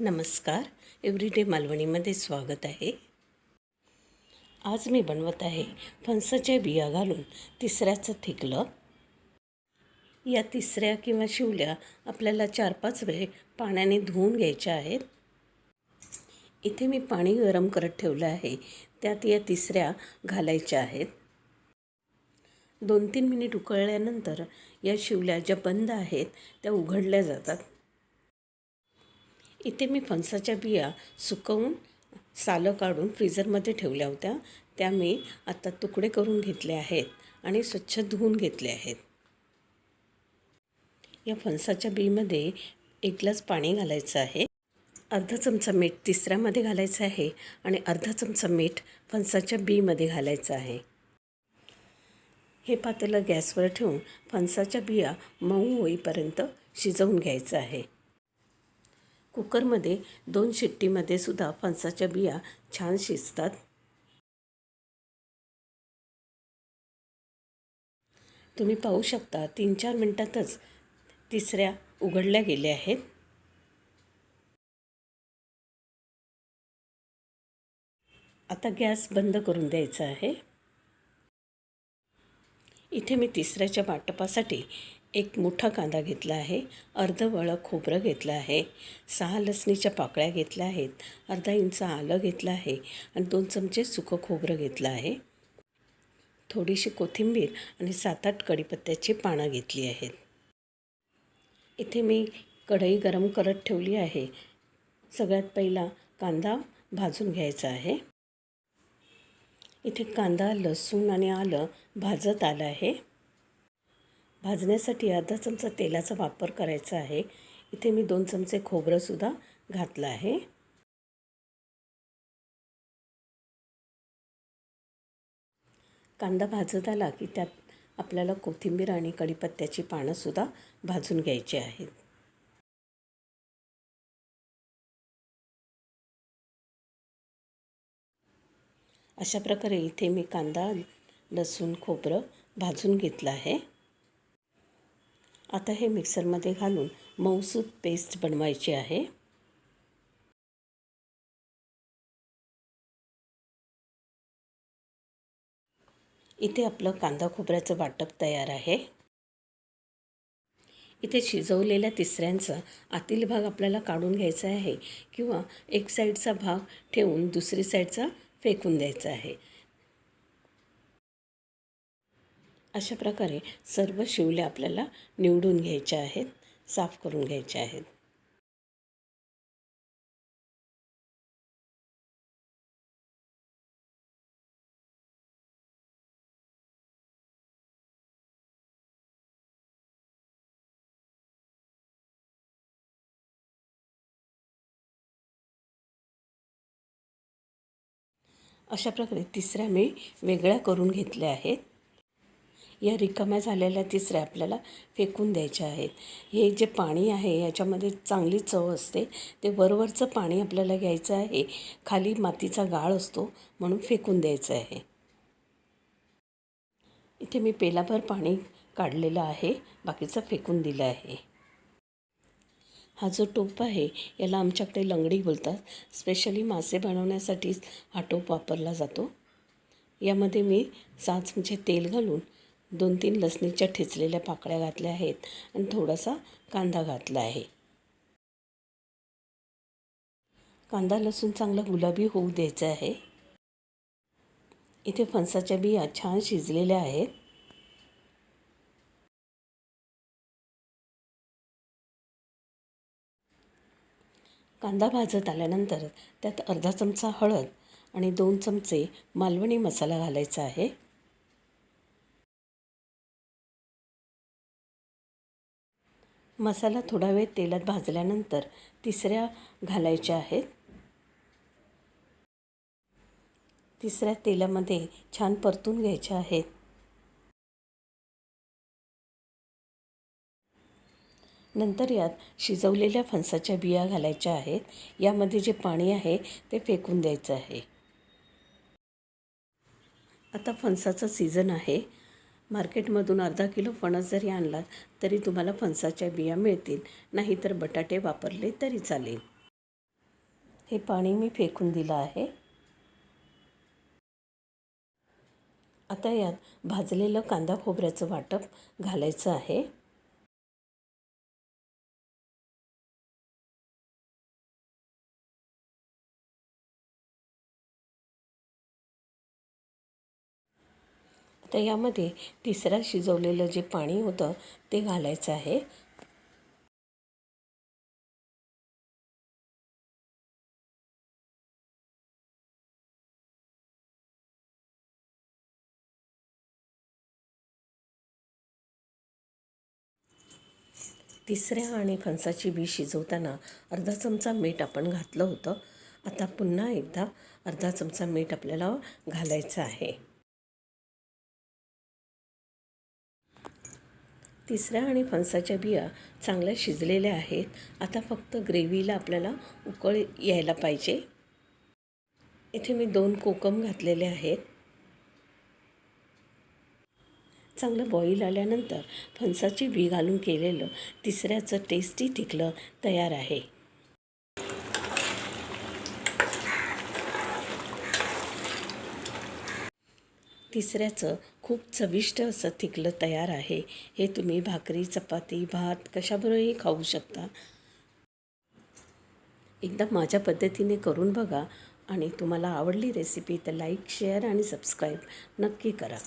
नमस्कार. एव्हरीडे मालवणीमध्ये स्वागत आहे. आज मी बनवत आहे फणसाच्या बिया घालून तिसऱ्याचं थिकलं. या तिसऱ्या किंवा शिवल्या आपल्याला चार पाच वेळ पाण्याने धुवून घ्यायच्या आहेत. इथे मी पाणी गरम करत ठेवलं आहे. त्यात या तिसऱ्या घालायच्या आहेत. दोन तीन मिनिट उकळल्यानंतर या शिवल्या ज्या बंद आहेत त्या उघडल्या जातात. इथे मी फणसाच्या बिया सुकवून सालं काढून फ्रीजरमध्ये ठेवल्या होत्या. त्या मी आता तुकडे करून घेतले आहेत आणि स्वच्छ धुवून घेतले आहेत. या फणसाच्या बीमध्ये एक ग्लास पाणी घालायचं आहे. अर्धा चमचा मीठ तिसऱ्यामध्ये घालायचं आहे आणि अर्धा चमचा मीठ फणसाच्या बीमध्ये घालायचं आहे. हे पातेलं गॅसवर ठेवून फणसाच्या बिया मऊ होईपर्यंत शिजवून घ्यायचं आहे. कुकरमध्ये दोन शिट्टीमध्ये सुद्धा फणसाच्या बिया छान शिजतात. तुम्ही पाहू शकता तीन चार मिनटातच तिसऱ्या उघडल्या गेल्या आहेत. आता गॅस बंद करून द्यायचा आहे. इथे मी तिसऱ्याच्या वाटपासाठी एक मोठा कांदा घेतला आहे. अर्धं वळं खोबरं घेतलं आहे. सहा लसणीच्या पाकळ्या घेतल्या आहेत. अर्धा इंच आलं घेतलं आहे आणि दोन चमचे सुकं खोबरं घेतलं आहे. थोडीशी कोथिंबीर आणि सात आठ कढीपत्त्याची पानं घेतली आहेत. इथे मी कढई गरम करत ठेवली आहे. सगळ्यात पहिला कांदा भाजून घ्यायचा आहे. इथे कांदा लसूण आणि आलं भाजत आलं आहे. भाजण्यासाठी अर्धा चमचा तेलाचा वापर करायचा आहे. इथे मी दोन चमचे खोबरंसुद्धा घातलं आहे. कांदा भाजत आला की त्यात आपल्याला कोथिंबीर आणि कढीपत्त्याची पानंसुद्धा भाजून घ्यायची आहेत. अशा प्रकारे इथे मी कांदा लसूण खोबरं भाजून घेतलं आहे. आता हे मिक्सरमध्ये घालून मऊसूत पेस्ट बनवायची आहे. इथे आपलं कांदा खोबऱ्याचं वाटप तयार आहे. इथे शिजवलेल्या तिसऱ्यांचा आतील भाग आपल्याला काढून घ्यायचा आहे किंवा एक साईडचा भाग ठेवून दुसरी साईडचा फेकून द्यायचा आहे. अशा प्रकारे सर्व शिवल्या आपल्याला निवडून घ्यायच्या आहेत साफ करून घ्यायच्या आहेत. अशा प्रकारे तिसऱ्या मी वेगळ्या करून घेतल्या आहेत. या रिकाम्या झालेल्या तिसऱ्या आपल्याला फेकून द्यायच्या आहेत. हे जे पाणी आहे याच्यामध्ये चांगली चव असते. ते वरवरचं पाणी आपल्याला घ्यायचं आहे. खाली मातीचा गाळ असतो म्हणून फेकून द्यायचं आहे. इथे मी पेलाभर पाणी काढलेलं आहे. बाकीचं फेकून दिलं आहे. हा जो टोप आहे याला आमच्याकडे लंगडी बोलतात. स्पेशली मासे बनवण्यासाठीच हा टोप वापरला जातो. यामध्ये मी सहा चमचे म्हणजे तेल घालून दोन तीन लसणीच्या ठेचलेल्या पाकळ्या घातल्या आहेत आणि थोडासा कांदा घातला आहे. कांदा लसूण चांगला गुलाबी होऊ द्यायचा आहे. इथे फणसाच्या बिया छान शिजलेल्या आहेत. कांदा भाजत आल्यानंतर त्यात अर्धा चमचा हळद आणि दोन चमचे मालवणी मसाला घालायचा आहे. मसाला थोडा वेळ तेलात भाजल्यानंतर तिसऱ्या घालायच्या आहेत. तिसऱ्या तेलामध्ये छान परतून घ्यायच्या आहेत. नंतर यात शिजवलेल्या फणसाच्या बिया घालायच्या आहेत. यामध्ये जे पाणी आहे ते फेकून द्यायचं आहे. आता फणसाचं सीझन आहे. मार्केटमधून अर्धा किलो फणस जरी आणलात तरी तुम्हाला फणसाच्या बिया मिळतील. नाहीतर बटाटे वापरले तरी चालेल. हे पाणी मी फेकून दिलं आहे. आता यात भाजलेलं कांदा खोबऱ्याचं वाटप घालायचं आहे. तर यामध्ये तिसऱ्या शिजवलेलं जे पाणी होतं ते घालायचं आहे. तिसऱ्या आणि फणसाची बी शिजवताना अर्धा चमचा मीठ आपण घातलं होतं. आता पुन्हा एकदा अर्धा चमचा मीठ आपल्याला घालायचं आहे. तिसऱ्या आणि फणसाच्या बिया चांगल्या शिजलेल्या आहेत. आता फक्त ग्रेव्हीला आपल्याला उकळ यायला पाहिजे. इथे मी दोन कोकम घातलेले आहेत. चांगलं बॉईल आल्यानंतर फणसाची बी घालून केलेलं तिसऱ्याचं टेस्टी टिकलं तयार आहे. तिसऱ्याचं खूप चविष्ट असं थिकलं तयार आहे. हे तुम्ही भाकरी चपाती भात कशाबरोबरही खाऊ शकता. एकदा माझ्या पद्धतीने करून बघा आणि तुम्हाला आवडली रेसिपी तर लाईक शेअर आणि सबस्क्राईब नक्की करा.